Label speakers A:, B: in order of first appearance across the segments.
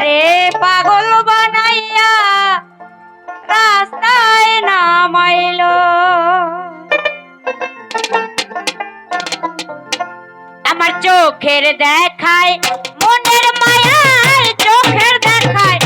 A: আমারে পাগল বানাইয়া রাস্তায় নামাইল। আমার চোখের দেখায় মনের মায়ার চোখের দেখায়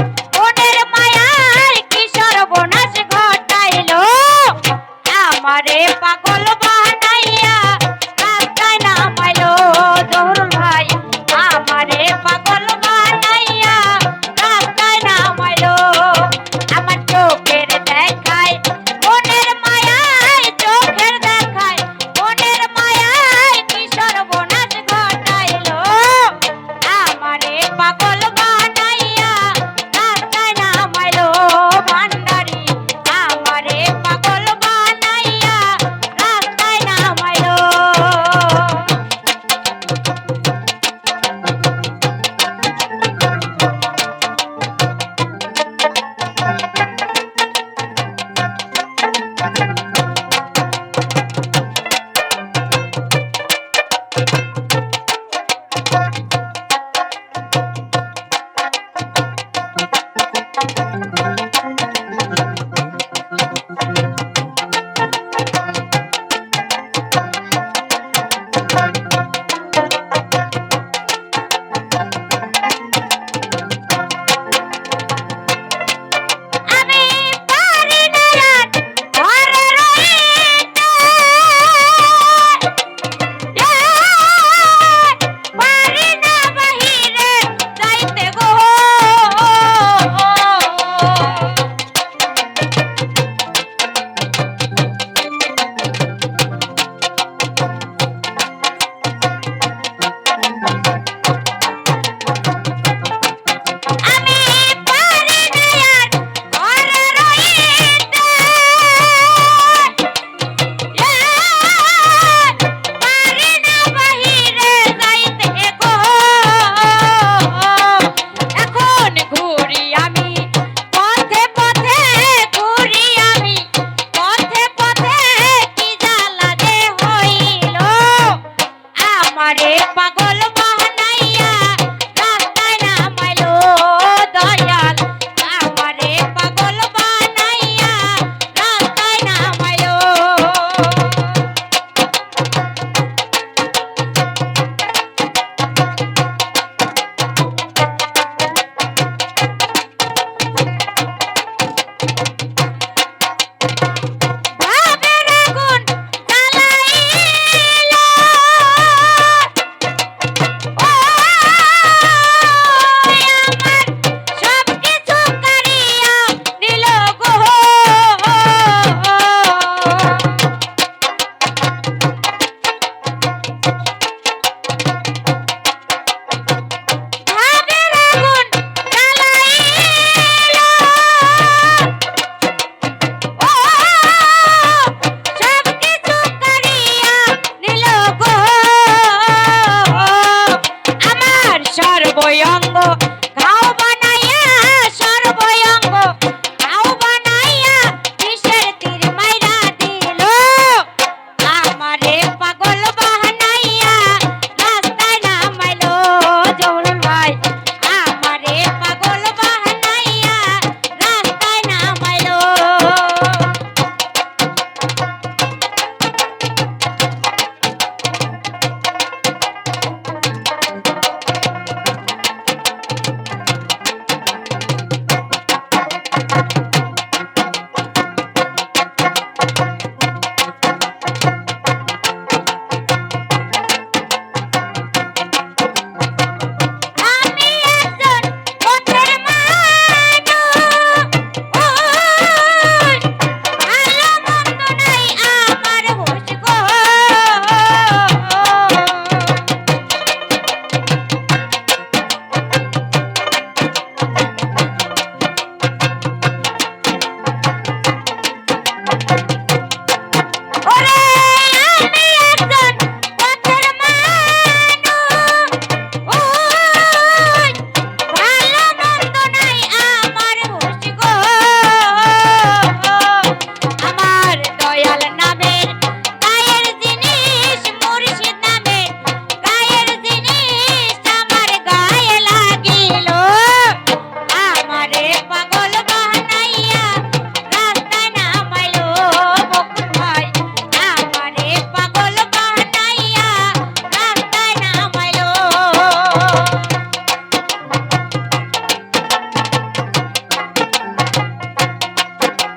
A: pagode.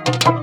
A: you